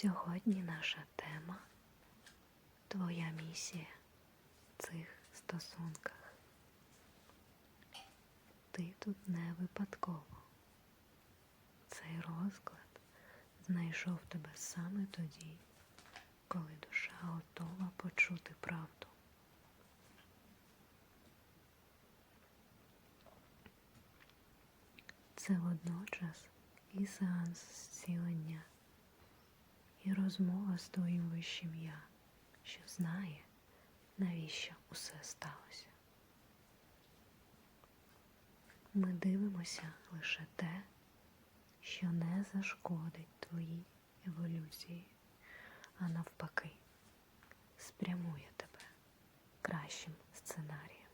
Сьогодні наша тема Твоя місія в цих стосунках. Ти тут не випадково. Цей розклад знайшов тебе саме тоді, коли душа готова почути правду. Це водночас і сеанс зцілення, і розмова з твоїм вищим я, що знає, навіщо усе сталося. Ми дивимося лише те, що не зашкодить твоїй еволюції, а навпаки, спрямує тебе кращим сценарієм.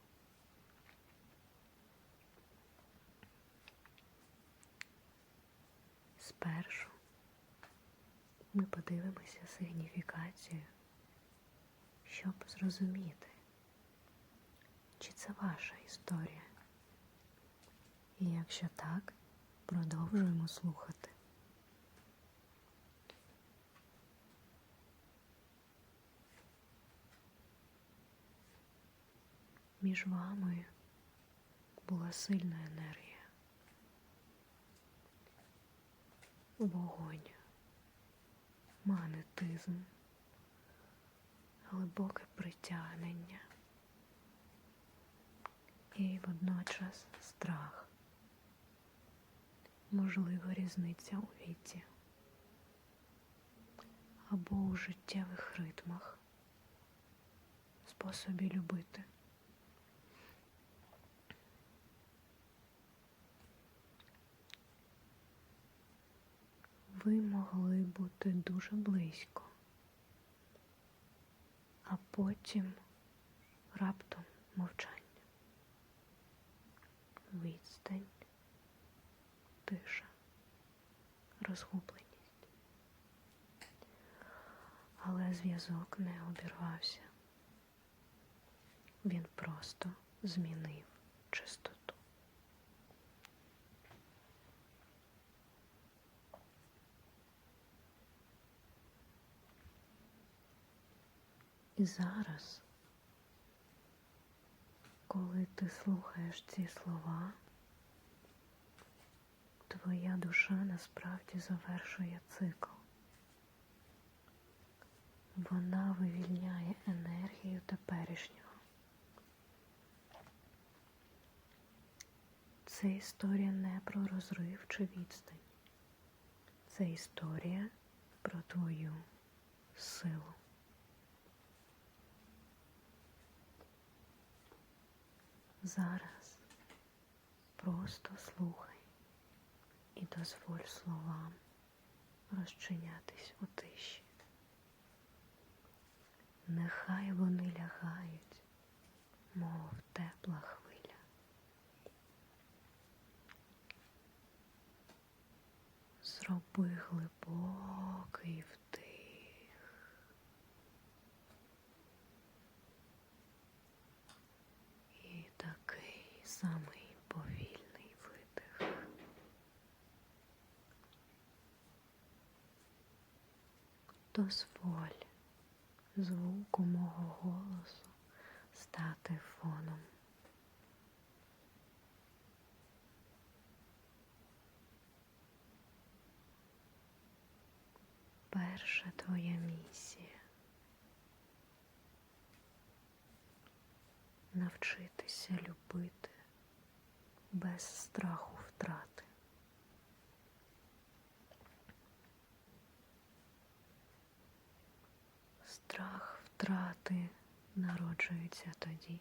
Спершу ми подивимося сигніфікацію, щоб зрозуміти, чи це ваша історія. І якщо так, продовжуємо слухати. Між вами була сильна енергія. Вогонь, магнетизм, глибоке притягнення і водночас страх, можлива різниця у віці або у життєвих ритмах, способі любити. Ви могли бути дуже близько, а потім раптом мовчання, відстань, тиша, розгубленість. Але зв'язок не обірвався. Він просто змінив чистоту. І зараз, коли ти слухаєш ці слова, твоя душа насправді завершує цикл. Вона вивільняє енергію теперішнього. Це історія не про розрив чи відстань. Це історія про твою силу. Зараз просто слухай і дозволь словам розчинятись у тиші. Нехай вони лягають, мов тепла хвиля. Зроби глибокий Дозволь звуку мого голосу стати фоном. Перша твоя місія навчитися любити без страху втрати. Страх втрати народжується тоді,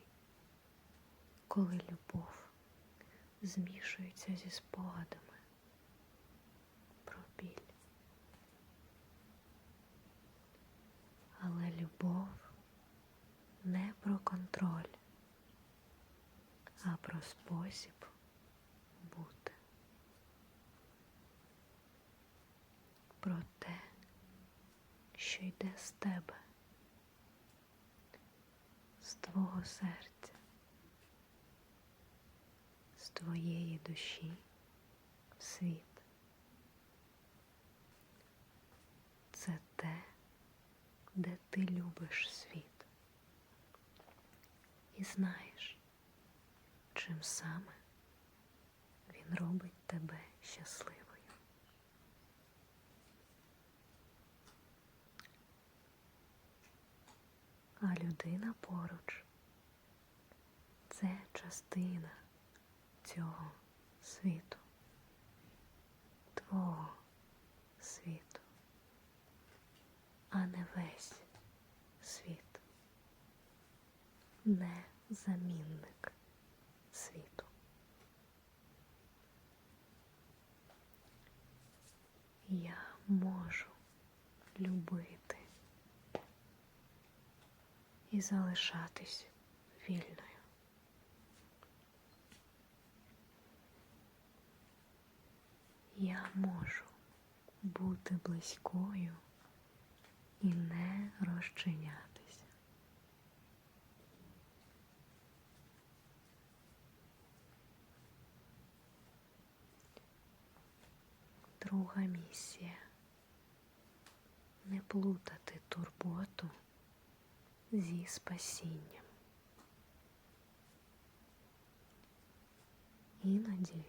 коли любов змішується зі спогадами про біль. Але любов не про контроль, а про спосіб бути. Про те, що йде з тебе, твого серця, з твоєї душі в світ. Це те, де ти любиш світ. І знаєш, чим саме він робить тебе щасливою. А людина поруч це частина цього світу, твого світу, а не весь світ, не замінник світу. Я можу любити залишатись вільною. Я можу бути близькою і не розчинятися. Друга місія не плутати турботу зі спасінням. Іноді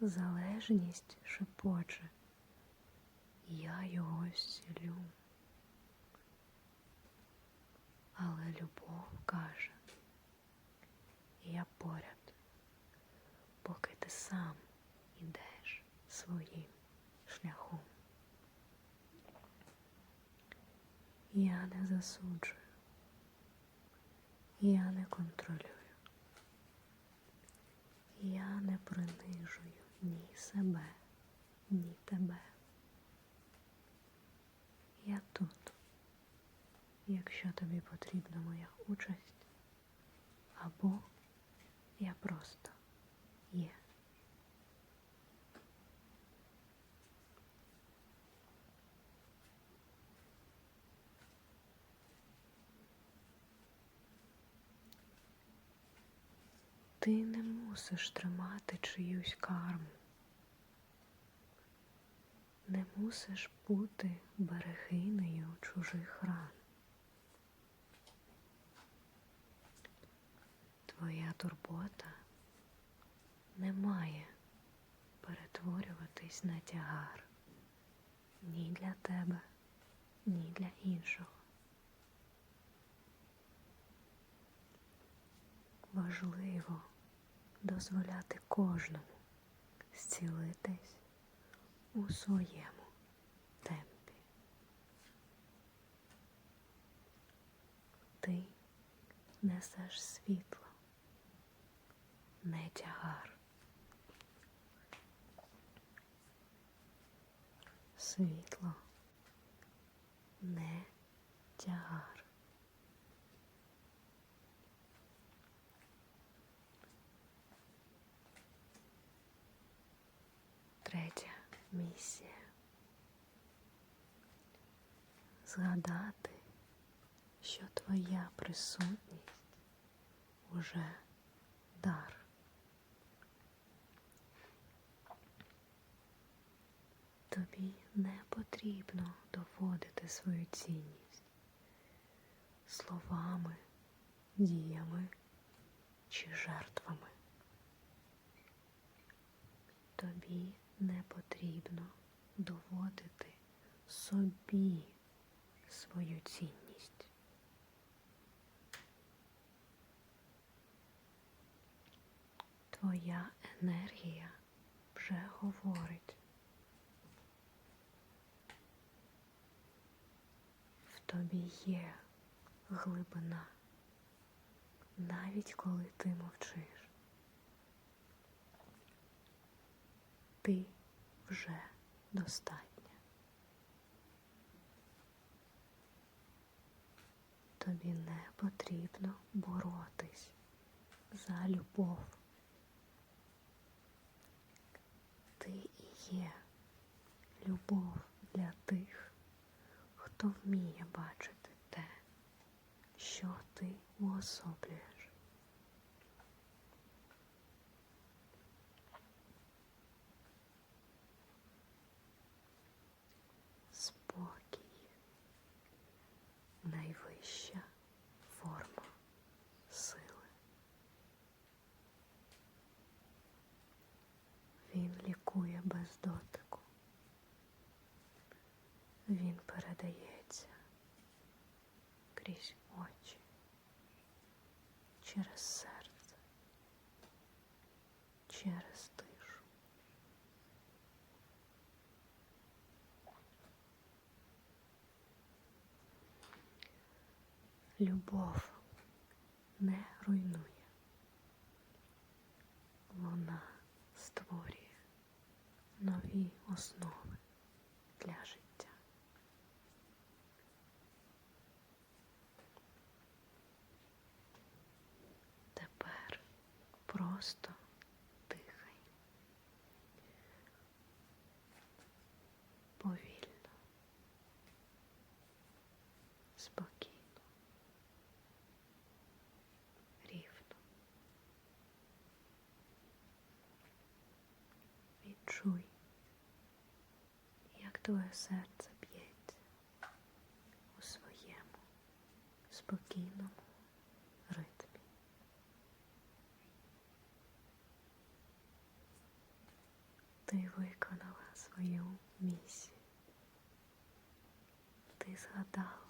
залежність шепоче, я його зцілю. Але любов каже, я поряд, поки ти сам ідеш своїм шляхом. Я не засуджую, я не контролюю, я не принижую ні себе, ні тебе. Я тут, якщо тобі потрібна моя участь, або я просто є. Ти не мусиш тримати чиюсь карму. Не мусиш бути берегинею чужих ран. Твоя турбота не має перетворюватись на тягар ні для тебе, ні для іншого. Важливо дозволяти кожному зцілитись у своєму темпі. Ти несеш світло, не тягар. Світло не тягар. Місія. Згадати, що твоя присутність уже дар. Тобі не потрібно доводити свою цінність словами, діями чи жертвами. Тобі не потрібно доводити собі свою цінність. Твоя енергія вже говорить. В тобі є глибина, навіть коли ти мовчиш. Ти вже достатня. Тобі не потрібно боротись за любов. Ти і є любов для тих, хто вміє бачити те, що ти уособлюєш. через тишу. Любов не руйнує, вона створює нові основи для життя. Тепер просто. Відчуй, як твоє серце б'ється у своєму спокійному ритмі. Ти виконала свою місію. Ти згадала